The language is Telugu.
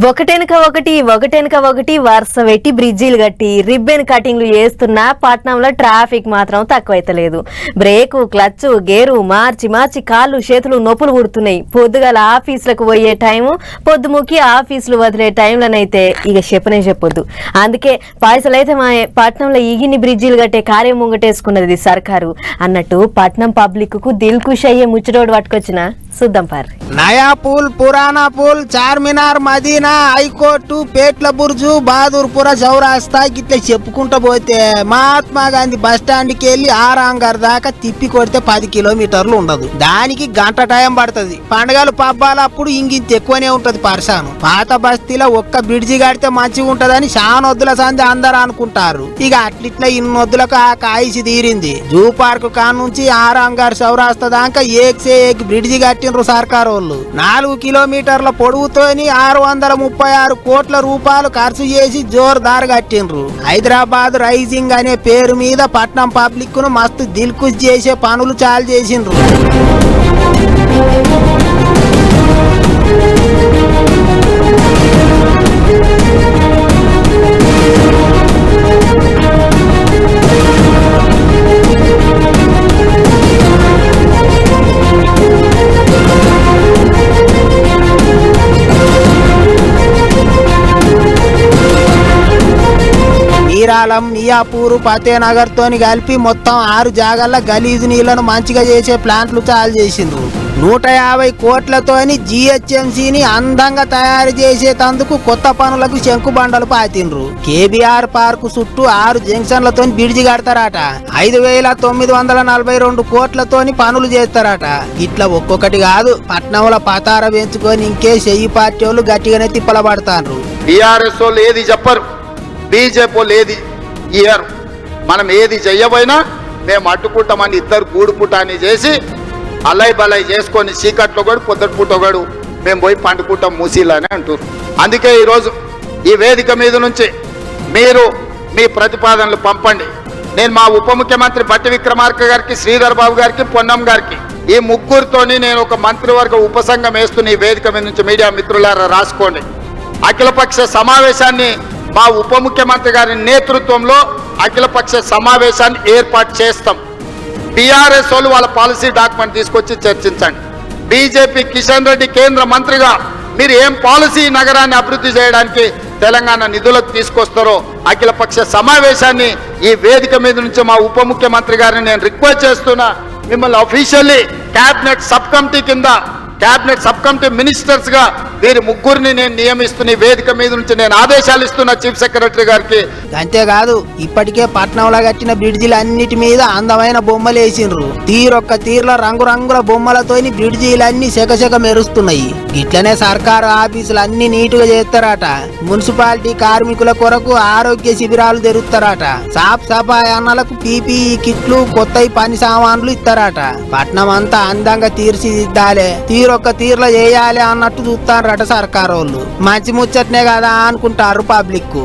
ఒకటెనక ఒకటి ఒకటెనక ఒకటి వరుస పెట్టి బ్రిడ్జీలు కట్టి రిబ్బెన్ కటింగ్లు చేస్తున్నా పట్నంలో ట్రాఫిక్ మాత్రం తక్కువైతలేదు. బ్రేకు క్లచ్ గేరు మార్చి మార్చి కాళ్ళు చేతులు నొప్పులు పుడుతున్నాయి పొద్దుగాల ఆఫీసులకు పోయే టైము పొద్దుముకి ఆఫీసులు వదిలే టైంలోనైతే ఇక చెప్పనే చెప్పొద్దు. అందుకే పైసలైతే మా పట్నంలో ఇగిన్ని బ్రిడ్జీలు కట్టే కార్యం ముంగటేసుకున్నది సర్కారు. అన్నట్టు పట్నం పబ్లిక్కు దిల్ ఖుష్ అయ్యే ముచ్చటోడు పట్టుకొచ్చిన. చూద్దాం పారి నయా పూల్ పురాణా పూల్ చార్మినార్ మదీనా హైకోర్టు పేట్ల బుర్జు బహదూర్పుర చౌరాస్తా గిట్ల చెప్పుకుంటూ పోతే మహాత్మా గాంధీ బస్ స్టాండ్కి వెళ్ళి ఆరాంగర్ దాకా తిప్పి కొడితే పది కిలోమీటర్లు ఉండదు. దానికి గంట టైం పడుతుంది. పండగలు పబ్బాలు అప్పుడు ఇంకింత ఎక్కువనే ఉంటది పర్సాను పాత బస్తీలో ఒక్క బ్రిడ్జి కడితే మంచిగా ఉంటదని శానొద్దుల సంధి అందరు అనుకుంటారు. ఇక అట్లిట్లా ఇన్నొద్దులకు ఆ కాయిసి తీరింది. జూ పార్క్ కాడ నుంచి ఆరాంగర్ చౌరాస్తా దాకా ఏక్ సే ఏక్ బ్రిడ్జి పెట్టిండ్రు సర్కార్ వాళ్ళు నాలుగు కిలోమీటర్ల పొడవుతోని ఆరు వందల ముప్పై ఆరు కోట్ల రూపాయలు ఖర్చు చేసి జోర్దార్ కట్టిండ్రు. హైదరాబాద్ రైజింగ్ అనే పేరు మీద పట్నం పబ్లిక్ను మస్తు దిల్కుష్ చేసే పనులు చాలు చేసిండ్రు. మీరాలం మియాపూర్ ఫతేనగర్ తోని కలిపి మొత్తం ఆరు జాగాల గలీజు నీళ్ళను మంచిగా చేసే ప్లాంట్లు చాలు చేసిండ్రు నూట యాభై కోట్లతోని జిహెచ్ఎంసీని అందంగా తయారు చేసేటందుకు కొత్త పనులకు శంకుబండలు పాతిండ్రు. కేబీఆర్ పార్కు చుట్టూ ఆరు జంక్షన్లతో బిడిజి కడతారట. ఐదు వేల తొమ్మిది వందల నలభై రెండు కోట్లతోని పనులు చేస్తారట. ఇట్లా ఒక్కొక్కటి కాదు పట్నంలో పతార పెంచుకొని ఇంకే చెయ్యి పార్టీ వాళ్ళు గట్టిగానే తిప్పలబడతాండ్రు. టీఆర్ఎస్ వాళ్ళు ఏది చెప్పరు. బీజేపీ వాళ్ళు ఏది ఇయర్ మనం ఏది చెయ్యబోయినా మేము అడ్డుకుంటామని ఇద్దరు గూడు పుటాన్ని చేసి అలై బలై చేసుకొని చీకట్లో కూడా పొద్దుటి పూట కూడా మేము పోయి పండుకుంటాం మూసీలని అంటారు అందుకే ఈరోజు ఈ వేదిక మీద నుంచి మీరు మీ ప్రతిపాదనలు పంపండి. నేను మా ఉప ముఖ్యమంత్రి బట్టి విక్రమార్క గారికి శ్రీధర్ బాబు గారికి పొన్నం గారికి ఈ ముగ్గురితోని నేను ఒక మంత్రివర్గ ఉపసంఘం వేస్తున్న ఈ వేదిక మీద నుంచి మీడియా మిత్రులారా రాసుకోండి. అఖిలపక్ష సమావేశాన్ని మా ఉప ముఖ్యమంత్రి గారి నేతృత్వంలో అఖిలపక్ష సమావేశాన్ని ఏర్పాటు చేస్తాం. బీఆర్ఎస్ వాళ్ళు వాళ్ళ పాలసీ డాక్యుమెంట్ తీసుకొచ్చి చర్చించండి. బీజేపీ కిషన్ రెడ్డి కేంద్ర మంత్రిగా మీరు ఏం పాలసీ నగరాన్ని అభివృద్ధి చేయడానికి తెలంగాణ నిధులకు తీసుకొస్తారో అఖిలపక్ష సమావేశాన్ని ఈ వేదిక మీద నుంచి మా ఉప ముఖ్యమంత్రి గారిని నేను రిక్వెస్ట్ చేస్తున్నా మిమ్మల్ని అఫీషియల్లీ క్యాబినెట్ సబ్ కమిటీ కింద క్యాబినెట్ సబ్ కమిటీ మినిస్టర్స్గా వీరి ముగ్గురిని నేను నియమిస్తున్న వేదిక మీద నుంచి నేను ఆదేశాలు ఇస్తున్నా చీఫ్ సెక్రటరీ గారికి అంతేకాదు ఇప్పటికే పట్నంలో కట్టిన బ్రిడ్జిలు అన్నిటి మీద అందమైన బొమ్మలు వేసిండ్రు. తీరొక్క తీర్ల రంగురంగుల బొమ్మలతోని బ్రిడ్జిలన్నీ సెకసెక మెరుస్తున్నాయి. ఇట్లనే సర్కారు ఆఫీసులు అన్ని నీటుగా చేస్తారట. మున్సిపాలిటీ కార్మికుల కొరకు ఆరోగ్య శిబిరాలు తెరుస్తారట. సాఫ్ సఫాయి అన్నలకు పీపీఈ కిట్లు కొత్త పని సామాన్లు ఇస్తారట. పట్నం అంతా అందంగా తీర్చిదిద్దాలే. ఒక్క తీరులో చేయాలి అన్నట్టు చూస్తారట సర్కారు వాళ్ళు మంచి ముచ్చట్నే కదా అనుకుంటారు పబ్లిక్